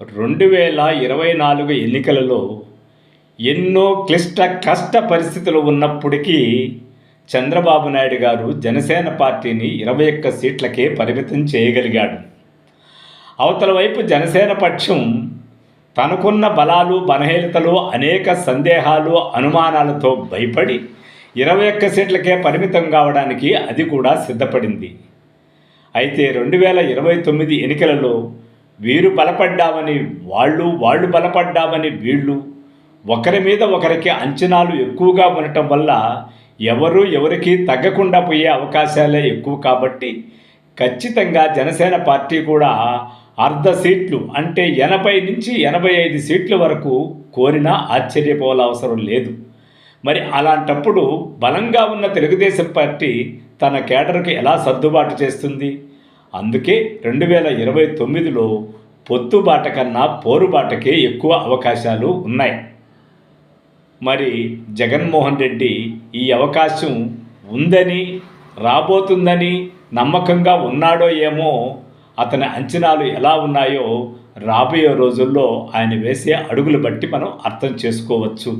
రెండు వేల ఇరవై నాలుగు ఎన్నికలలో ఎన్నో క్లిష్ట కష్ట పరిస్థితులు ఉన్నప్పటికీ చంద్రబాబు నాయుడు గారు జనసేన పార్టీని ఇరవై ఒక్క సీట్లకే పరిమితం చేయగలిగాడు. అవతల వైపు జనసేన పక్షం తనకున్న బలాలు బలహీనతలు అనేక సందేహాలు అనుమానాలతో భయపడి ఇరవై ఒక్క సీట్లకే పరిమితం కావడానికి అది కూడా సిద్ధపడింది. అయితే రెండు వేల ఇరవై తొమ్మిది ఎన్నికలలో వీరు బలపడ్డామని వాళ్ళు వాళ్ళు బలపడ్డామని వీళ్ళు ఒకరి మీద ఒకరికి అంచనాలు ఎక్కువగా ఉండటం వల్ల ఎవరు ఎవరికి తగ్గకుండా పోయే అవకాశాలే ఎక్కువ కాబట్టి ఖచ్చితంగా జనసేన పార్టీ కూడా అర్ధ సీట్లు అంటే ఎనభై నుంచి ఎనభై ఐదు సీట్ల వరకు కోరినా ఆశ్చర్యపోవాల అవసరం లేదు. మరి అలాంటప్పుడు బలంగా ఉన్న తెలుగుదేశం పార్టీ తన కేడర్కు ఎలా సర్దుబాటు చేస్తుంది? అందుకే రెండు వేల ఇరవై తొమ్మిదిలో పొత్తుబాట కన్నా పోరుబాటకే ఎక్కువ అవకాశాలు ఉన్నాయి. మరి జగన్మోహన్ రెడ్డి ఈ అవకాశం ఉందని రాబోతుందని నమ్మకంగా ఉన్నాడో ఏమో అతని అంచనాలు ఎలా ఉన్నాయో రాబోయే రోజుల్లో ఆయన వేసే అడుగులు బట్టి మనం అర్థం చేసుకోవచ్చు.